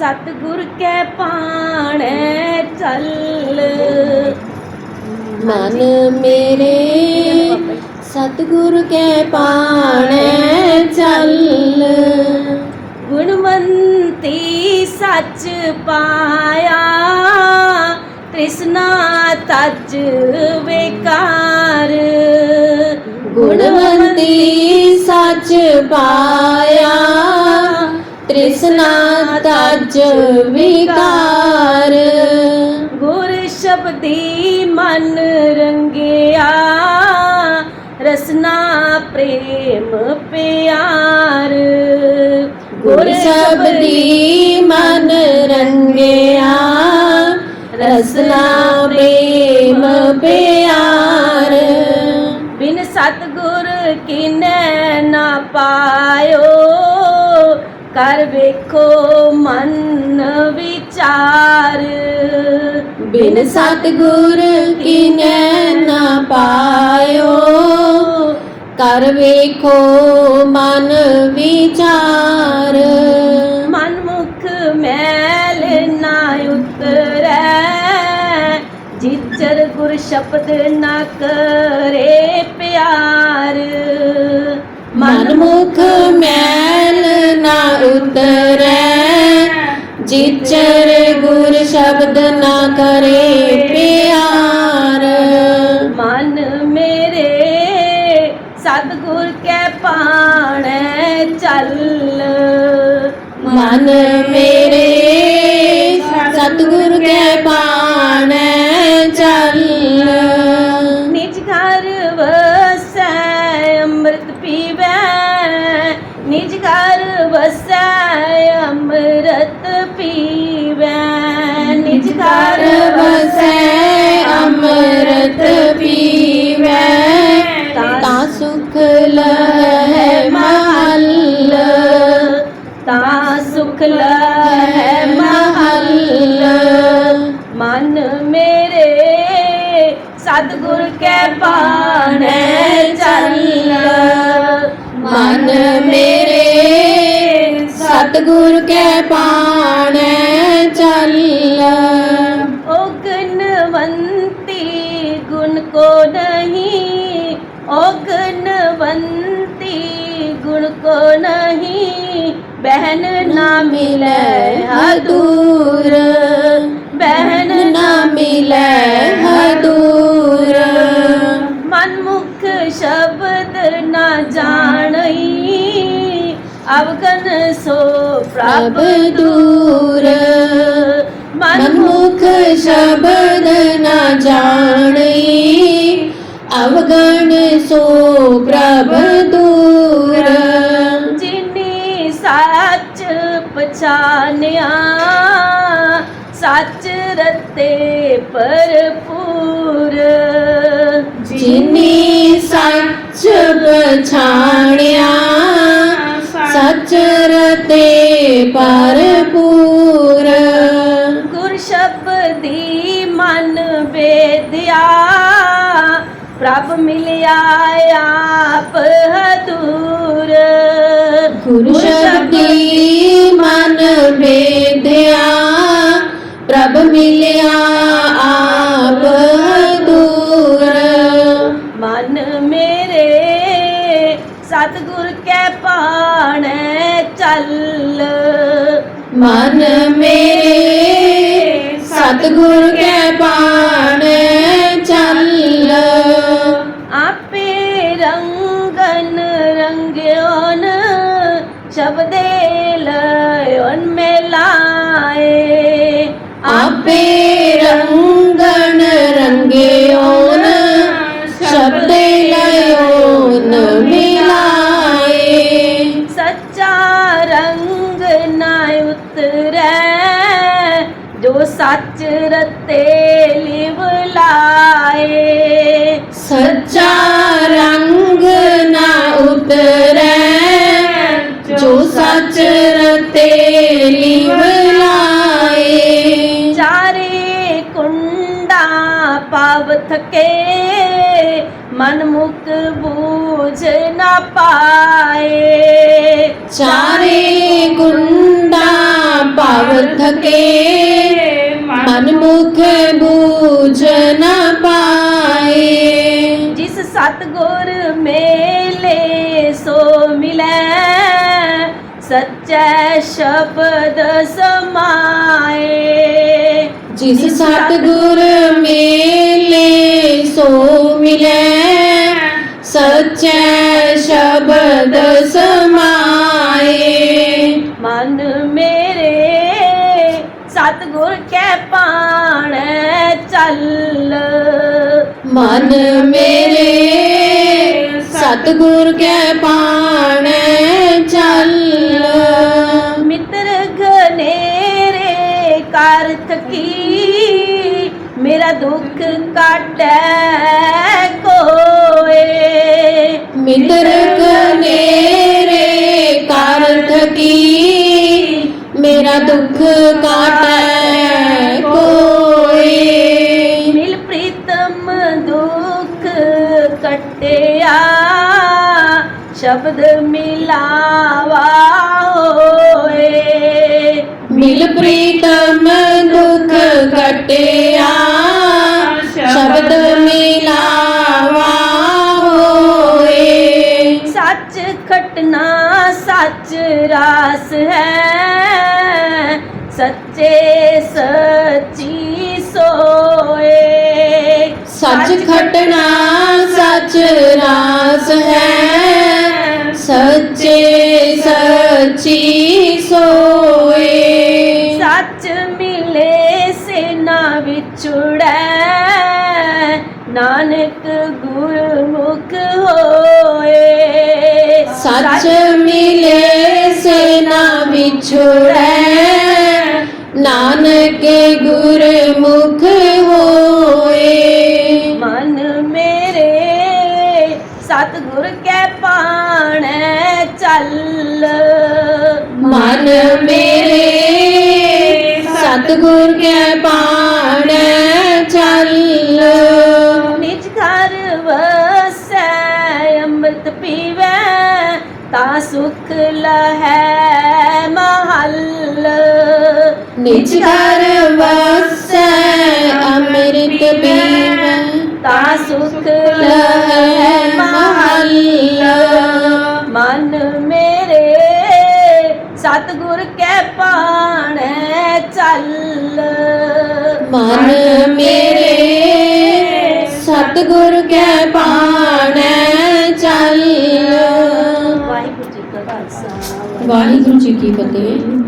ਸਤਿਗੁਰ ਕੈ ਪਾਣੈ ਚੱਲ। ਮਨ ਮੇਰੇ ਸਤਿਗੁਰ ਕੈ ਪਾਣੈ ਚੱਲ। ਗੁਣਵੰਤੀ ਸੱਚ ਪਾਇਆ ਤ੍ਰਿਸ਼ਨਾ ਤਜ ਵਿਕਾਰ। ਗੁਣਵੰਤੀ ਸੱਚ ਪਾਇਆ ਤ੍ਰਿਸ਼ਨਾ ਤਜ ਵਿਕਾਰ। ਗੁਰ ਸ਼ਬਦੀ ਮਨ ਰੰਗਿਆ ਰਸਨਾ ਪ੍ਰੇਮ ਪਿਆਰ। ਗੁਰ ਸ਼ਬਦੀ ਮਨ ਰੰਗਿਆ ਰਸਨਾ ਪ੍ਰੇਮ ਪਿਆਰ। ਬਿਨ ਸਤਗੁਰ ਕਿਨੈ ਨਾ ਪਾਇਓ ਕਰ ਵੇਖੋ ਮਨ ਵਿਚਾਰ। ਬਿਨ ਸਤਗੁਰ ਕਿਨੈ ਨਾ ਪਾਇਓ। ਕਰ ਵੇਖੋ ਮਨ ਵਿਚਾਰ। ਮਨ ਮੁਖ ਮੈਲ ਨਾ ਉਤਰੈ। ਜਿਚਰ ਗੁਰ ਸ਼ਬਦ ਨਾ ਕਰੇ ਪਿਆਰ। ਮਨ ਮੁਖ ਮੈਲ ਉਤਰੈ ਜਿਚਰ ਗੁਰ ਸ਼ਬਦ ਨਾ ਕਰੇ ਪਿਆਰ। ਮਨ ਮੇਰੇ ਸਤਿਗੁਰ ਕੈ ਪਾਣੈ ਚੱਲ। ਮਨ ਮੇਰੇ ਤਾਂ ਸੁਖ ਲਹੈ ਮਹੱਲ। ਮਨ ਮੇਰੇ, ਸਤਿਗੁਰ ਕੇ ਪਾਣੈ ਚੱਲ। ਮਨ ਮੇਰੇ, ਸਤਿਗੁਰ ਕੇ ਪਾਣੈ ਚੱਲ। ਬਹਿਨ ਨਾ ਮਿਲੇ ਹਦੂਰ ਬਹਿਨ ਨਾ ਮਿਲੇ ਹਦੂਰ ਮਨਮੁਖ ਸ਼ਬਦ ਨਾ ਜਾਣਈ, ਅਵਗਨ ਸੋ ਪ੍ਰਭ ਦੂਰ। ਮਨਮੁਖ ਸ਼ਬਦ ਨਾ ਜਾਣਈ, ਅਵਗਨ ਸੋ ਪ੍ਰਭ ਦੂਰ। ਸੱਚ ਪਛਾਨਿਆ ਸੱਚ ਰਤੇ ਭਰਪੂਰ। ਜਿਨੀ ਸੱਚ ਪਛਾਣਿਆ ਸੱਚ ਰਤੇ ਭਰਪੂਰ। ਗੁਰ ਸ਼ਬਦੀ ਮਨ ਵੇਦਿਆ ਪ੍ਰਭ ਮਿਲਿਆ ਆਪ ਹਦੂਰ ਗੁਰ ਸ਼ਬਦੀ ਮਨ ਵੇਦਿਆ ਪ੍ਰਭ ਮਿਲਿਆ ਆਪ ਮਨ ਮੇਰੇ ਸਤਿਗੁਰ ਕੈ ਪਾਣੈ ਚੱਲ। ਮਨ ਮੇਰੇ ਸਤਿਗੁਰ ਕੈ ਪਾਣੈ ਉਤਰੈ ਜੋ ਸੱਚ ਰਤੇ ਲਿਵ ਲਾਏ। ਸੱਚਾ ਰੰਗ ਨਾ ਉਤਰੈ ਜੋ ਸੱਚ ਰਤੇ ਲਿਵ ਲਾਏ। ਚਾਰੇ ਕੁੰਡਾ ਪਾਵ ਥਕੇ ਮਨ ਮੁਕ ਬੂਝ ਨਾ ਪਾਏ। ਚਾਰੇ ਕੁੰਡਾ ਭਾਵ ਥਕੇ ਮਨ ਮੁਖ ਬੂਝ ਨ ਪਾਏ। ਜਿਸ ਸਤਗੁਰ ਮੇਲੇ ਸੋ ਮਿਲੈ ਸੱਚੈ ਸ਼ਬਦ ਸਮਾਏ। ਜਿਸ ਸਤਗੁਰ ਮੇਲੇ ਸੋ ਮਿਲੈ ਸਚੈ ਸ਼ਬਦ ਸਮਾਏ। ਮਨ ਮੇਰੇ ਸਤਗੁਰ ਕੈ ਪਾਣੈ ਚੱਲ। ਮਨ ਮੇਰੇ ਸਤਗੁਰ ਕੈ ਪਾਣੈ ਚੱਲ। ਮਿੱਤਰ ਘਨੇਰੇ ਕਰ ਥਕੀ ਮੇਰਾ ਦੁੱਖ ਕਾਟੈ ਕੋਏ। ਮਿੱਤਰ ਕਨੇਰੇ ਕਰ ਥਕੀ ਦੁੱਖ ਕਾਟੈ ਕੋਏ। ਮਿਲ ਪ੍ਰੀਤਮ ਦੁੱਖ ਕਟਿਆ। ਸ਼ਬਦ ਮਿਲਾਵਾ ਸੱਚੇ ਸੱਚੀ ਸੋਏ। ਸੱਚ ਖਟਣਾ ਸੱਚ ਰਾਸ ਹੈ। ਸੱਚੇ ਸੱਚੀ ਸੋਏ। ਸੱਚ ਮਿਲੇ ਸੇ ਨਾ ਵਿਛੜੈ ਨਾਨਕ ਗੁਰਮੁਖ ਹੋਏ। ਸੱਚ ਮਿਲੇ ਸੇ ਨਾ ਵਿਛੜੈ ਨਾਨਕ ਗੁਰਮੁਖ ਹੋਏ। ਮਨ ਮੇਰੇ ਸਤਿਗੁਰ ਕੈ ਪਾਣੈ ਚੱਲ। ਮਨ ਮੇਰੇ ਸਤਗੁਰ ਕੇ ਪਾਣੈ ਚੱਲ। ਨਿਜ ਘਰ ਵਸੈ ਅੰਮ੍ਰਿਤ ਪੀਵੈ ਤਾਂ ਸੁਖ ਲਹੈ ਮਹੱਲ। ਨਿਜ ਘਰ ਵਸੈ ਅੰਮ੍ਰਿਤ ਪੀਵੈ ਤਾਂ ਸੁਖ ਲਹੈ ਮਹੱਲ। ਮਨ ਮੇਰੇ ਸਤਿਗੁਰ ਕੈ ਪਾਣੈ ਚੱਲ। ਮਨ ਮੇਰੇ ਸਤਗੁਰ ਕੇ ਪਾਣੈ ਚੱਲ। ਵਾਹਿਗੁਰੂ ਜੀ ਕਾ ਖਾਲਸਾ। ਵਾਹਿਗੁਰੂ ਜੀ ਕੀ ਫਤਿਹ।